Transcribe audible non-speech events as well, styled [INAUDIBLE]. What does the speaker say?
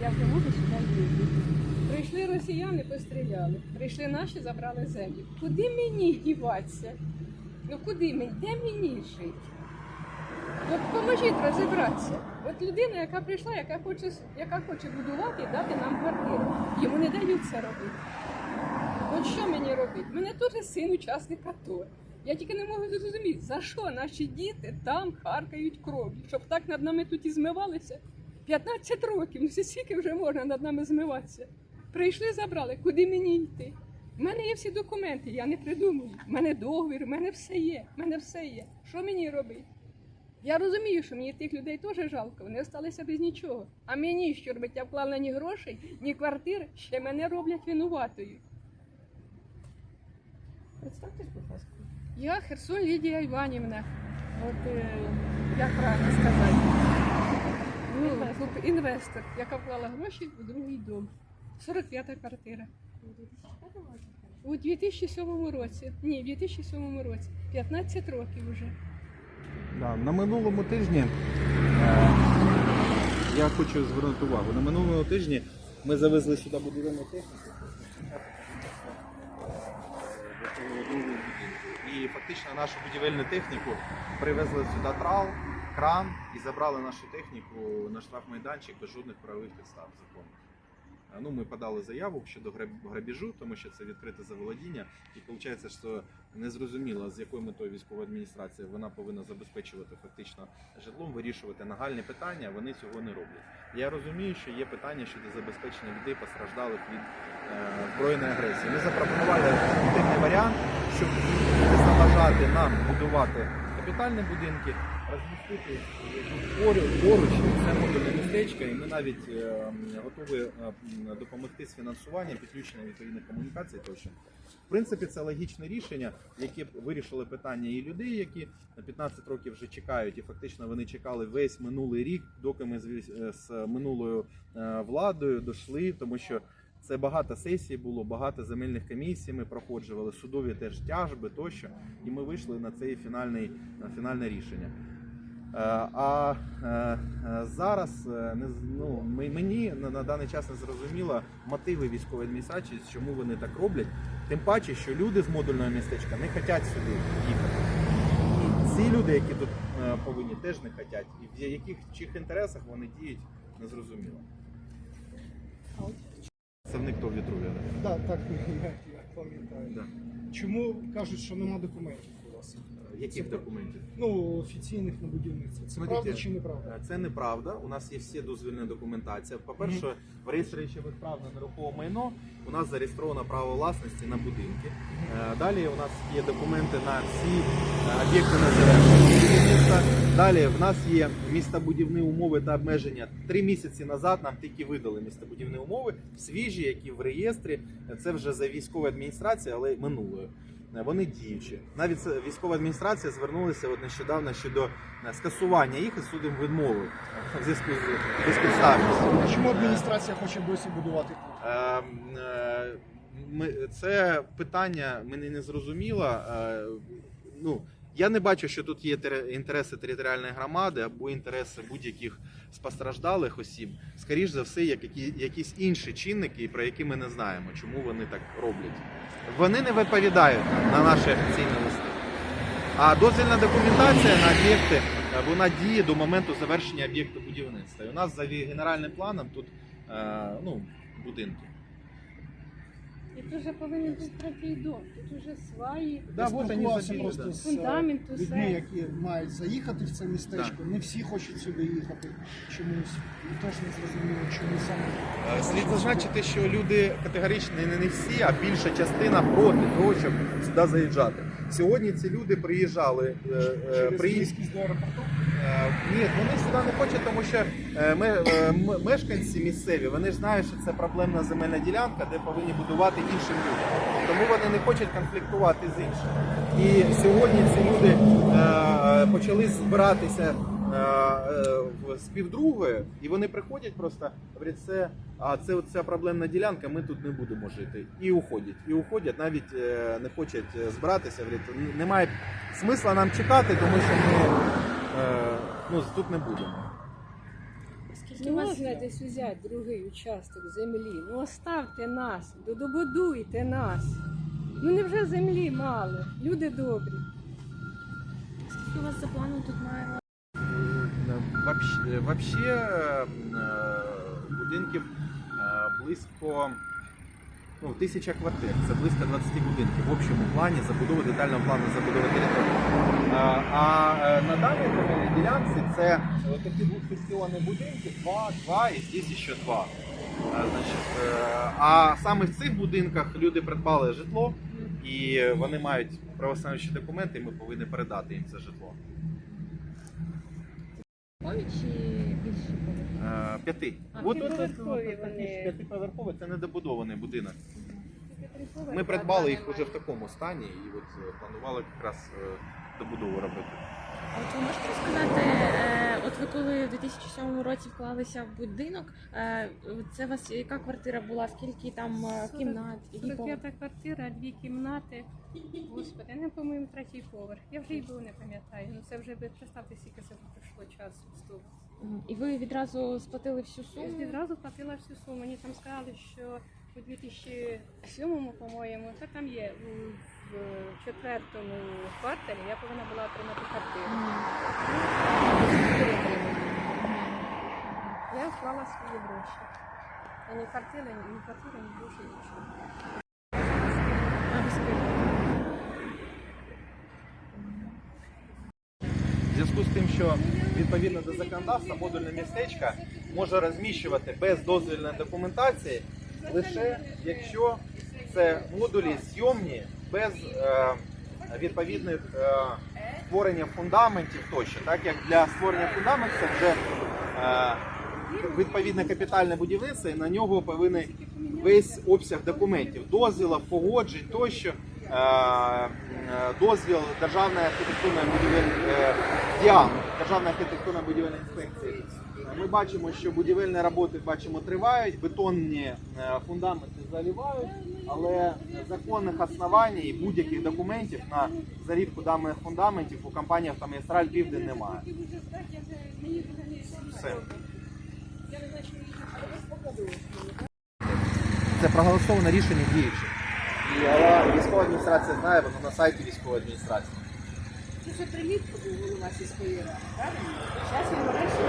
Я вже можу сюди їздити. Прийшли росіяни, постріляли. Прийшли наші, забрали землю. Куди мені діватися? Ну куди мені? Де мені жити? От поможіть розібратися. От людина, яка прийшла, яка хоче, яка хоче будувати і дати нам квартиру. Йому не дають це робити. От що мені робити? Мене теж син учасник АТО. Я тільки не можу зрозуміти, за що наші діти там харкають кров'ю, щоб так над нами тут і змивалися. 15 років, ну скільки вже можна над нами змиватися. Прийшли, забрали, куди мені йти? У мене є всі документи, я не придумую. У мене договір, у мене все є, у мене все є. Що мені робити? Я розумію, що мені тих людей теж жалко, вони залишилися без нічого. А мені що робити? Я вклала ні грошей, ні квартир, ще мене роблять винуватою. Представтесь, будь ласка. Я Херсон Лідія Іванівна. От е, як правильно сказати? Інвестор, яка вклала гроші у другий дом. 45-та квартира. У 2007 році. Ні, в 2007 році. 15 років вже. Да, на минулому тижні е, я хочу звернути увагу. На минулому тижні ми завезли сюди будівельну техніку. І фактично нашу будівельну техніку привезли сюди трал, кран і забрали нашу техніку на штрафмайданчик без жодних правових підстав закону. Е, Ну, ми подали заяву щодо грабіжу, тому що це відкрите заволодіння. І виходить, що незрозуміло, з якою метою військова адміністрація вона повинна забезпечувати фактично житлом, вирішувати нагальні питання. Вони цього не роблять. Я розумію, що є питання щодо забезпечення людей, постраждалих від е, збройної агресії. Ми запропонували альтернативний варіант, щоб заважати нам будувати капітальні будинки, розмістити поруч, поруч це модульне містечко, і ми навіть е, готові е, допомогти з фінансуванням, підключення відповідних комунікацій тощо. В принципі, це логічне рішення, яке вирішили питання і людей, які на 15 років вже чекають, і фактично вони чекали весь минулий рік, доки ми з минулою е, владою дійшли, тому що це багато сесій було, багато земельних комісій ми проходжували, судові теж тяжби тощо, і ми вийшли на цей фінальний фінальне рішення. Е, А е, е, зараз ну, мені на, даний час не зрозуміло мотиви військової адміністрації, чому вони так роблять. Тим паче, що люди з модульного містечка не хочуть сюди їхати. І ці люди, які тут повинні, теж не хочуть. І в яких чих інтересах вони діють, не зрозуміло. А от Представник то вітру. Так, так, [LAUGHS] я, я пам'ятаю. Чому кажуть, що нема документів у вас? Яких документів? Ну, офіційних на будівництво. Це правда чи неправда? Е, Це неправда. У нас є всі дозвільна документація. По-перше, в реєстрі речових прав на нерухоме майно у нас зареєстровано право власності на будинки. Е, Далі у нас є документи на всі е, об'єкти на. Далі в нас є містобудівні умови та обмеження. Три місяці назад нам тільки видали містобудівні умови свіжі, які в реєстрі. Це вже за військовою адміністрацією, але минулою. Е, Вони діючі. Навіть військова адміністрація звернулася от нещодавно щодо е, скасування їх і судом відмови в зв'язку з безпідставністю. Чому адміністрація хоче досі будувати? Ем, е, ми- Це питання мені не зрозуміло. Ну, я не бачу, що тут є тере- інтереси територіальної громади або інтереси будь-яких спостраждалих осіб. Скоріш за все, як які, якісь інші чинники, про які ми не знаємо, чому вони так роблять. Вони не відповідають на наші офіційні листи. А дозвільна документація на об'єкти вона діє до моменту завершення об'єкту будівництва. І у нас за генеральним планом тут е, ну, будинки. І тут вже повинен бути третій дом. Тут вже сваї, Да, Я вот они спілкувався забили, просто да. з фундамент, е, усе. людьми, які мають заїхати в це містечко. Не всі хочуть сюди їхати чомусь. І теж не зрозуміло, чому саме. Е, Слід зазначити, що люди категорично не, не всі, а більша частина проти того, щоб сюди заїжджати. Сьогодні ці люди приїжджали. Приїзд... е, Через приї- близькість до аеропорту. Е, Ні, вони сюди не хочуть, тому що е, ми, е, мешканці місцеві, вони ж знають, що це проблемна земельна ділянка, де повинні будувати іншим людям. Тому вони не хочуть конфліктувати з іншими. І сьогодні ці люди е, почали збиратися е, е, в співдругою, і вони приходять просто, говорять, це, а це ця проблемна ділянка, ми тут не будемо жити. І уходять. І уходять, навіть е, не хочуть е, збиратися, говорять, немає смисла нам чекати, тому що ми. Е, ну, тут не будемо. Не можна десь взяти другий участок землі. Ну оставте нас, добудуйте нас. Ну невже землі мало? Люди добрі. Скільки у вас за планом тут має Вообще, вообще е, будинків е, близько ну, тисяча квартир. Це близько 20 будинків в общому плані забудови, детального плану забудови території. А, а е, на даній ділянці це такі двохсекціонні будинки, два, два і здесь ще два. Е, Значить, е, а саме в цих будинках люди придбали житло і вони мають правостановчі документи, і ми повинні передати їм це житло. Пові чи більше? Е, П'яти. От п'ятиповерхові. П'ятиповерхові це недобудований будинок. Ми Ми придбали їх вже в такому стані і от е, планували якраз е, добудову робити. От ви можете розказати, е, от ви коли в 2007 році вклалися в будинок, е, це у вас яка квартира була, скільки там е, Сорок- кімнат, 45 квартира, дві кімнати. Господи, не по-моєму третій поверх. Я вже й був не пам'ятаю. Ну це вже ви представте, скільки це пройшло часу з того. І ви відразу сплатили всю Я суму? відразу платила всю суму. Мені там сказали, що у 2007, по-моєму, це там є у в четвертому кварталі я повинна була отримати квартиру. Я вклала свої гроші. А ні квартири, ні квартири, ні гроші, нічого. Зв'язку з тим, що відповідно до законодавства модульне містечко може розміщувати без дозвільної документації лише якщо це модулі зйомні без е, відповідних е, створення фундаментів тощо. Так як для створення фундаментів це вже е, відповідне капітальне будівництво, і на нього повинен весь обсяг документів, дозвілів, погоджень тощо. е, е, Дозвіл Державної архітектурної будівельної ДІАМ, Державної архітектурної будівельної інспекції. Е, Ми бачимо, що будівельні роботи бачимо тривають, бетонні е, фундаменти заливають, але законних основань і будь-яких документів на зарівку даних фундаментів у компанії «Автомагістраль Південь» немає. Все. Це проголосоване рішення діюче. І але військова адміністрація знає, воно на сайті військової адміністрації. Це примітка був голова сільської ради, правильно? Зараз він вирішує